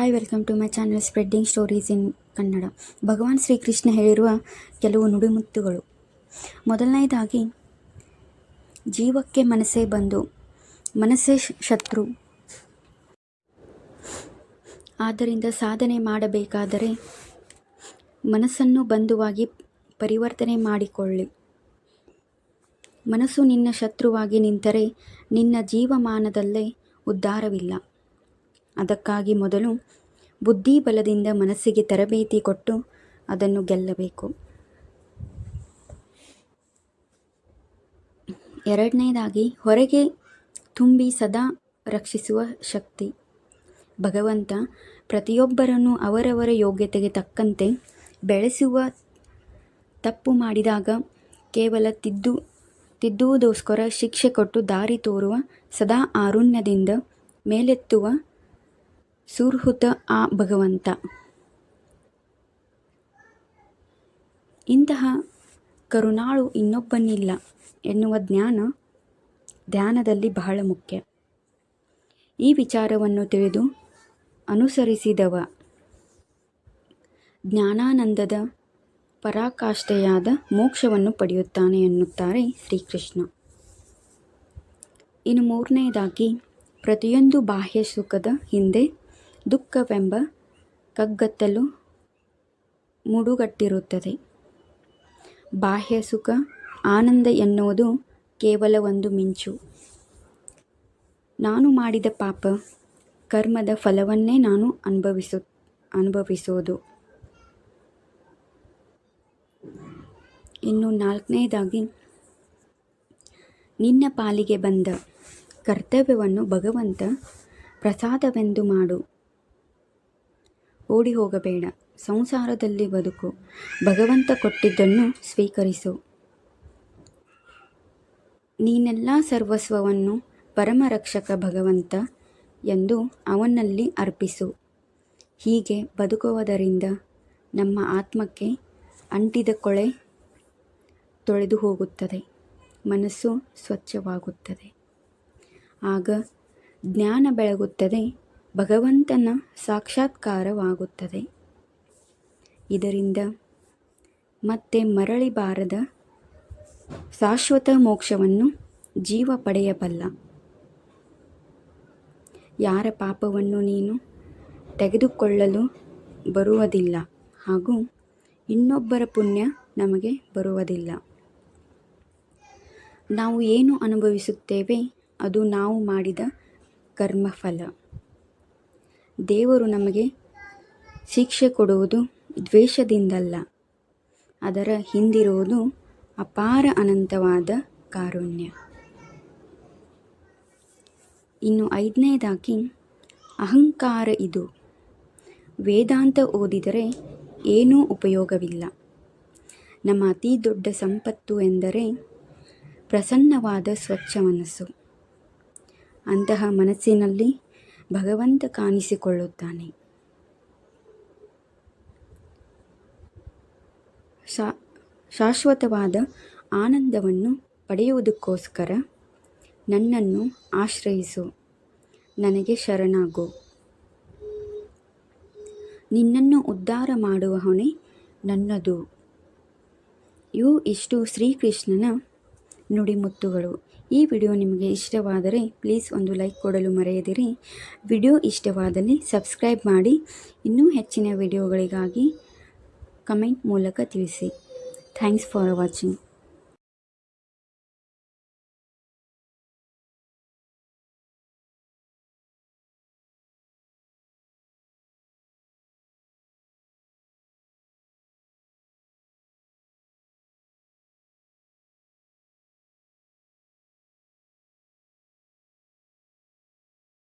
Hi welcome to my channel spreading stories in Kannada Bhagwan Shrikrishna ಹೇಳಿರುವ ಕೆಲವು ನುಡಿಮುತ್ತುಗಳು. ಮೊದಲನೆಯದಾಗಿ, ಜೀವಕ್ಕೆ ಮನಸ್ಸೇ ಬಂದು, ಮನಸ್ಸೇ ಶತ್ರು. ಆದ್ದರಿಂದ ಸಾಧನೆ ಮಾಡಬೇಕಾದರೆ ಮನಸ್ಸನ್ನು ಬಂಧುವಾಗಿ ಪರಿವರ್ತನೆ ಮಾಡಿಕೊಳ್ಳಿ. ಮನಸ್ಸು ನಿನ್ನ ಶತ್ರುವಾಗಿ ನಿಂತರೆ ನಿನ್ನ ಜೀವಮಾನದಲ್ಲೇ ಉದ್ಧಾರವಿಲ್ಲ. ಅದಕ್ಕಾಗಿ ಮೊದಲು ಬುದ್ಧಿಬಲದಿಂದ ಮನಸ್ಸಿಗೆ ತರಬೇತಿ ಕೊಟ್ಟು ಅದನ್ನು ಗೆಲ್ಲಬೇಕು. ಎರಡನೇದಾಗಿ ಹೊರಗೆ ತುಂಬಿ ಸದಾ ರಕ್ಷಿಸುವ ಶಕ್ತಿ. ಭಗವಂತ ಪ್ರತಿಯೊಬ್ಬರನ್ನು ಅವರವರ ಯೋಗ್ಯತೆಗೆ ತಕ್ಕಂತೆ ಬೆಳೆಸುವ ತಪ್ಪು ಮಾಡಿದಾಗ ಕೇವಲ ತಿದ್ದು ತಿದ್ದುವುದೋಸ್ಕರ ಶಿಕ್ಷೆ ಕೊಟ್ಟು ದಾರಿ ತೋರುವ ಸದಾ ಆರುಣ್ಯದಿಂದ ಮೇಲೆತ್ತುವ ಸುಹೃತ ಆ ಭಗವಂತ. ಇಂತಹ ಕರುಣಾಳು ಇನ್ನೊಬ್ಬನಿಲ್ಲ ಎನ್ನುವ ಜ್ಞಾನ ಧ್ಯಾನದಲ್ಲಿ ಬಹಳ ಮುಖ್ಯ. ಈ ವಿಚಾರವನ್ನು ತಿಳಿದು ಅನುಸರಿಸಿದವ ಜ್ಞಾನಾನಂದದ ಪರಾಕಾಷ್ಠೆಯಾದ ಮೋಕ್ಷವನ್ನು ಪಡೆಯುತ್ತಾನೆ ಎನ್ನುತ್ತಾರೆ ಶ್ರೀಕೃಷ್ಣ. ಇನ್ನು ಮೂರನೆಯದಾಗಿ ಪ್ರತಿಯೊಂದು ಬಾಹ್ಯ ಸುಖದ ಹಿಂದೆ ದುಃಖವೆಂಬ ಕಗ್ಗತ್ತಲು ಮುಡುಗಟ್ಟಿರುತ್ತದೆ. ಬಾಹ್ಯ ಸುಖ, ಆನಂದ ಎನ್ನುವುದು ಕೇವಲ ಒಂದು ಮಿಂಚು. ನಾನು ಮಾಡಿದ ಪಾಪ, ಕರ್ಮದ ಫಲವನ್ನೇ ನಾನು ಅನುಭವಿಸು ಅನುಭವಿಸೋದು ಇನ್ನು ನಾಲ್ಕನೇದಾಗಿ, ನಿನ್ನ ಪಾಲಿಗೆ ಬಂದ ಕರ್ತವ್ಯವನ್ನು ಭಗವಂತ ಪ್ರಸಾದವೆಂದು ಮಾಡು. ಓಡಿ ಹೋಗಬೇಡ ಸಂಸಾರದಲ್ಲಿ ಬದುಕು. ಭಗವಂತ ಕೊಟ್ಟಿದ್ದನ್ನು ಸ್ವೀಕರಿಸು. ನೀನೆಲ್ಲ ಸರ್ವಸ್ವವನ್ನು ಪರಮರಕ್ಷಕ ಭಗವಂತ ಎಂದು ಅವನಲ್ಲಿ ಅರ್ಪಿಸು. ಹೀಗೆ ಬದುಕುವುದರಿಂದ ನಮ್ಮ ಆತ್ಮಕ್ಕೆ ಅಂಟಿದ ಕೊಳೆ ತೊಳೆದು ಹೋಗುತ್ತದೆ. ಮನಸ್ಸು ಸ್ವಚ್ಛವಾಗುತ್ತದೆ. ಆಗ ಜ್ಞಾನ ಬೆಳಗುತ್ತದೆ. ಭಗವಂತನ ಸಾಕ್ಷಾತ್ಕಾರವಾಗುತ್ತದೆ. ಇದರಿಂದ ಮತ್ತೆ ಮರಳಿ ಬಾರದ ಶಾಶ್ವತ ಮೋಕ್ಷವನ್ನು ಜೀವ ಪಡೆಯಬಲ್ಲ. ಯಾರ ಪಾಪವನ್ನು ನೀನು ತೆಗೆದುಕೊಳ್ಳಲು ಬರುವುದಿಲ್ಲ ಹಾಗೂ ಇನ್ನೊಬ್ಬರ ಪುಣ್ಯ ನಮಗೆ ಬರುವುದಿಲ್ಲ. ನಾವು ಏನು ಅನುಭವಿಸುತ್ತೇವೆ ಅದು ನಾವು ಮಾಡಿದ ಕರ್ಮಫಲ. ದೇವರು ನಮಗೆ ಶಿಕ್ಷೆ ಕೊಡುವುದು ದ್ವೇಷದಿಂದಲ್ಲ. ಅದರ ಹಿಂದಿರುವುದು ಅಪಾರ ಅನಂತವಾದ ಕಾರುಣ್ಯ. ಇನ್ನು ಐದನೇದಾಗಿ, ಅಹಂಕಾರ ಇದು. ವೇದಾಂತ ಓದಿದರೆ ಏನೂ ಉಪಯೋಗವಿಲ್ಲ. ನಮ್ಮ ಅತಿ ದೊಡ್ಡ ಸಂಪತ್ತು ಎಂದರೆ ಪ್ರಸನ್ನವಾದ ಸ್ವಚ್ಛ ಮನಸ್ಸು. ಅಂತಹ ಮನಸ್ಸಿನಲ್ಲಿ ಭಗವಂತ ಕಾಣಿಸಿಕೊಳ್ಳುತ್ತಾನೆ. ಶಾ, ಶಾಶ್ವತವಾದ ಆನಂದವನ್ನು ಪಡೆಯುವುದಕ್ಕೋಸ್ಕರ ನನ್ನನ್ನು ಆಶ್ರಯಿಸು. ನನಗೆ ಶರಣಾಗು. ನಿನ್ನನ್ನು ಉದ್ಧಾರ ಮಾಡುವ ಹೊಣೆ ನನ್ನದು. ಇವು ಇಷ್ಟು ಶ್ರೀಕೃಷ್ಣನ ನುಡಿಮುತ್ತುಗಳು ಈ ವಿಡಿಯೋ ನಿಮಗೆ ಇಷ್ಟವಾದರೆ ಪ್ಲೀಸ್ ಒಂದು ಲೈಕ್ ಕೊಡಲು ಮರೆಯದಿರಿ. ವಿಡಿಯೋ ಇಷ್ಟವಾದಲ್ಲಿ ಸಬ್ಸ್ಕ್ರೈಬ್ ಮಾಡಿ. ಇನ್ನೂ ಹೆಚ್ಚಿನ ವಿಡಿಯೋಗಳಿಗಾಗಿ ಕಮೆಂಟ್ ಮೂಲಕ ತಿಳಿಸಿ. Thanks for watching.